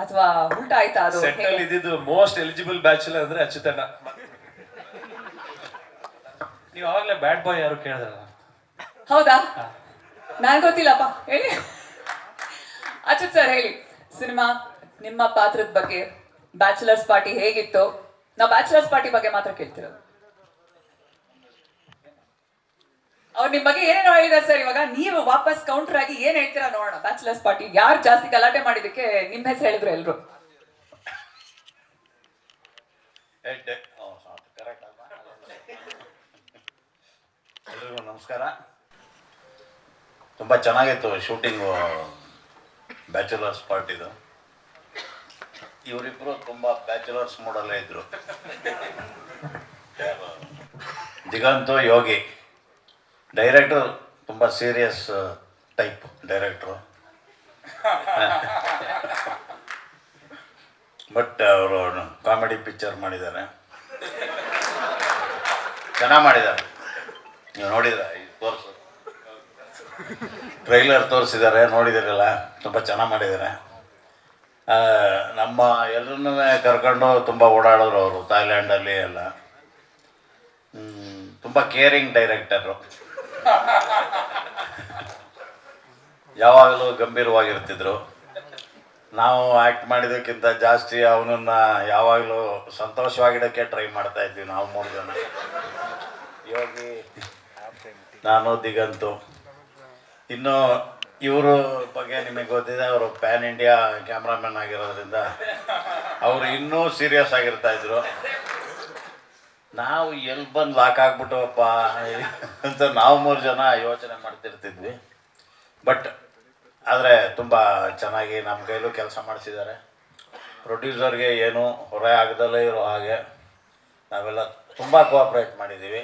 ಅಥವಾ ಊಟ ಆಯ್ತಾ ಅದು ಸೆಟ್ ಅಲ್ಲಿ ಇದ್ದಿದ್ದು ಮೋಸ್ಟ್ ಎಲಿಜಿಬಲ್ ಬ್ಯಾಚುಲರ್ ಅಂದ್ರೆ ಅಚ್ಯುತಣ್ಣ ನೀವು ಅವಾಗಲೇ ಬ್ಯಾಡ್ ಬಾಯ್ ಯಾರು ಕೇಳಿದ್ರಲ್ಲ? ಹೌದಾ? ನಾನ್ ಗೊತ್ತಿಲ್ಲಪ್ಪ ಹೇಳಿ. ಅಚ್ಯುತ್ ಸರ್ ಹೇಳಿ. ಸಿನಿಮಾ ನಿಮ್ಮ ಪಾತ್ರದ ಬಗ್ಗೆ ಬ್ಯಾಚುಲರ್ಸ್ ಪಾರ್ಟಿ ಹೇಗಿತ್ತು? ನಾವು ಬ್ಯಾಚುಲರ್ಸ್ ಪಾರ್ಟಿ ಬಗ್ಗೆ ಮಾತ್ರ ಕೇಳ್ತಿರೋದು. ಅವ್ರು ನಿಮ್ ಬಗ್ಗೆ ಏನೇನೋ ಹೇಳಿದಾರೆ ಸರ್ ಇವಾಗ. ನೀವು ವಾಪಸ್ ಕೌಂಟರ್ ಆಗಿ ಏನ್ ಹೇಳ್ತೀರಾ ನೋಡೋಣ. ಬ್ಯಾಚುಲರ್ಸ್ ಪಾರ್ಟಿ ಯಾರು ಜಾಸ್ತಿ ಗಲಾಟೆ ಮಾಡಿದಕ್ಕೆ ನಿಮ್ ಹೆಸರು ಹೇಳಿದ್ರು ಎಲ್ರು? ನಮಸ್ಕಾರ. ತುಂಬ ಚೆನ್ನಾಗಿತ್ತು ಶೂಟಿಂಗು ಬ್ಯಾಚುಲರ್ಸ್ ಪಾರ್ಟಿದು ಇವರಿಬ್ಬರು ತುಂಬ ಬ್ಯಾಚುಲರ್ಸ್ ಮೂಡಲ್ಲೇ ಇದ್ರು. ದಿಗಂತೋ ದಿಗಂತು ಯೋಗಿ. ಡೈರೆಕ್ಟರ್ ತುಂಬ ಸೀರಿಯಸ್ ಟೈಪ್ ಡೈರೆಕ್ಟ್ರು ಬಟ್ ಅವರು ಕಾಮಿಡಿ ಪಿಕ್ಚರ್ ಮಾಡಿದ್ದಾರೆ. ಚೆನ್ನಾಗಿ ಮಾಡಿದ್ದಾರೆ. ನೀವು ನೋಡಿದ್ರ? ತೋರಿಸು ಟ್ರೈಲರ್ ತೋರಿಸಿದ್ದಾರೆ ನೋಡಿದಿರಲ್ಲ? ತುಂಬ ಚೆನ್ನಾಗಿ ಮಾಡಿದ್ದಾರೆ. ನಮ್ಮ ಎಲ್ಲರನ್ನೂ ಕರ್ಕೊಂಡು ತುಂಬ ಓಡಾಡೋರು ಅವರು ಥಾಯ್ಲ್ಯಾಂಡಲ್ಲಿ ಎಲ್ಲ. ತುಂಬ ಕೇರಿಂಗ್ ಡೈರೆಕ್ಟರು ಯಾವಾಗಲೂ ಗಂಭೀರವಾಗಿರ್ತಿದ್ರು ನಾವು ಆ್ಯಕ್ಟ್ ಮಾಡಿದ್ದಕ್ಕಿಂತ ಜಾಸ್ತಿ ಅವನನ್ನು ಯಾವಾಗಲೂ ಸಂತೋಷವಾಗಿಡೋಕ್ಕೆ ಟ್ರೈ ಮಾಡ್ತಾ ಇದ್ವಿ ನಾವು ಮೂರು ಜನ. ಯೋಗಿ ನಾನು ದಿಗಂತು. ಇನ್ನು ಇವರು ಬಗ್ಗೆ ನಿಮಗೆ ಗೊತ್ತಿದೆ ಅವರು ಪ್ಯಾನ್ ಇಂಡಿಯಾ ಕ್ಯಾಮ್ರಾಮನ್ ಆಗಿರೋದ್ರಿಂದ ಅವರು ಇನ್ನೂ ಸೀರಿಯಸ್ ಆಗಿರ್ತಾ ಇದ್ರು. ನಾವು ಎಲ್ಲಿ ಬಂದು ಲಾಕ್ ಆಗ್ಬಿಟ್ಟವಪ್ಪ ಅಂತ ನಾವು ಮೂರು ಜನ ಯೋಚನೆ ಮಾಡ್ತಿರ್ತಿದ್ವಿ. ಬಟ್ ಆದರೆ ತುಂಬ ಚೆನ್ನಾಗಿ ನಮ್ಮ ಕೈಲೂ ಕೆಲಸ ಮಾಡಿಸಿದ್ದಾರೆ. ಪ್ರೊಡ್ಯೂಸರ್ಗೆ ಏನು ಹೊರೆ ಆಗದಲ್ಲೇ ಇರೋ ಹಾಗೆ ನಾವೆಲ್ಲ ತುಂಬ ಕೋಆಪ್ರೇಟ್ ಮಾಡಿದ್ದೀವಿ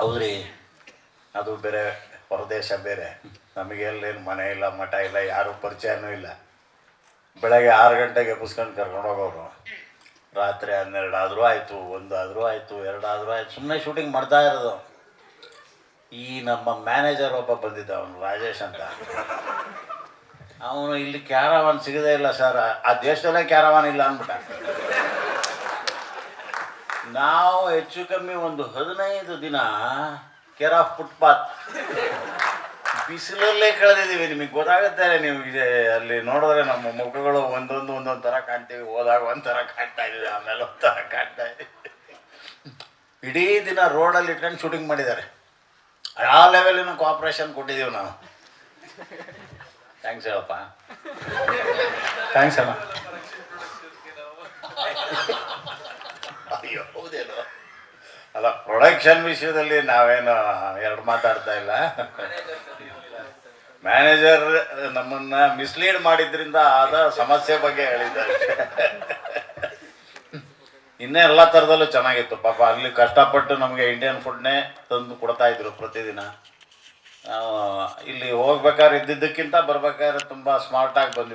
ಹೌದ್ರಿ? ಅದು ಬೇರೆ ಹೊರದೇಶ ಬೇರೆ. ನಮಗೆ ಎಲ್ಲೇನು ಮನೆ ಇಲ್ಲ, ಮಠ ಇಲ್ಲ, ಯಾರು ಪರಿಚಯನೂ ಇಲ್ಲ. ಬೆಳಗ್ಗೆ ಆರು ಗಂಟೆಗೆ ಎಬ್ಬಿಸ್ಕೊಂಡು ಕರ್ಕೊಂಡು ಹೋಗೋರು. ರಾತ್ರಿ ಹನ್ನೆರಡು ಆದರೂ ಆಯಿತು ಒಂದಾದರೂ ಆಯಿತು ಎರಡಾದರೂ ಆಯ್ತು ಸುಮ್ಮನೆ ಶೂಟಿಂಗ್ ಮಾಡ್ತಾ ಇರೋದು. ಈ ನಮ್ಮ ಮ್ಯಾನೇಜರ್ ಒಬ್ಬ ಬಂದಿದ್ದ, ಅವನು ರಾಜೇಶ್ ಅಂತ. ಅವನು ಇಲ್ಲಿ ಕ್ಯಾರವಾನ್ ಸಿಗದೇ ಇಲ್ಲ ಸರ್ ಆ ದೇಶದಲ್ಲೇ ಕ್ಯಾರವಾನ್ ಇಲ್ಲ ಅಂದ್ಬಿಟ್ಟ. ನಾವು ಹೆಚ್ಚು ಕಮ್ಮಿ ಒಂದು ಹದಿನೈದು ದಿನ ಕೇರ್ ಫುಟ್ಪಾತ್ ಬಿಸಿಲಲ್ಲೇ ಕಳೆದಿದ್ದೀವಿ. ನಿಮಗೆ ಗೊತ್ತಾಗುತ್ತೆ, ನೀವು ಇದೆ, ಅಲ್ಲಿ ನೋಡಿದ್ರೆ ನಮ್ಮ ಮುಖಗಳು ಒಂದೊಂದು ಒಂದೊಂದು ಥರ ಕಾಣ್ತೀವಿ. ಹೋದಾಗ ಒಂಥರ ಕಾಣ್ತಾ ಇದ್ದೀವಿ ಆಮೇಲೆ ಒಂಥರ ಕಾಣ್ತಾ ಇದ್ದೀವಿ ಇಡೀ ದಿನ ರೋಡಲ್ಲಿ ಇಟ್ಕೊಂಡು ಶೂಟಿಂಗ್ ಮಾಡಿದ್ದಾರೆ. ಆ ಲೆವೆಲಿನ ಕೋಆಪ್ರೇಷನ್ ಕೊಟ್ಟಿದ್ದೀವಿ ನಾವು. ಥ್ಯಾಂಕ್ಸ್ ಹೇಳಪ್ಪ. ಥ್ಯಾಂಕ್ಸ್ ಅಮ್ಮ ಅಯ್ಯೋ, ಹೌದೇನೋ. ಅಲ್ಲ ಪ್ರೊಡಕ್ಷನ್ ವಿಷಯದಲ್ಲಿ ನಾವೇನು, ಎರಡು ಮಾತಾಡ್ತಾ ಇಲ್ಲ. ಮ್ಯಾನೇಜರ್ ನಮ್ಮನ್ನ ಮಿಸ್ಲೀಡ್ ಮಾಡಿದ್ರಿಂದ ಆದ ಸಮಸ್ಯೆ ಬಗ್ಗೆ ಹೇಳಿದ್ದಾರೆ. ಇನ್ನೇ ಎಲ್ಲ ಥರದಲ್ಲೂ ಚೆನ್ನಾಗಿತ್ತು. ಪಾಪ ಅಲ್ಲಿ ಕಷ್ಟಪಟ್ಟು ನಮಗೆ ಇಂಡಿಯನ್ ಫುಡ್ನೇ ತಂದು ಕೊಡ್ತಾ ಇದ್ರು ಪ್ರತಿದಿನ. ಇಲ್ಲಿ ಹೋಗ್ಬೇಕಾದ್ರೆ ಇದ್ದಿದ್ದಕ್ಕಿಂತ ಬರ್ಬೇಕಾದ್ರೆ ತುಂಬ ಸ್ಮಾರ್ಟಾಗಿ ಬಂದ್ವಿ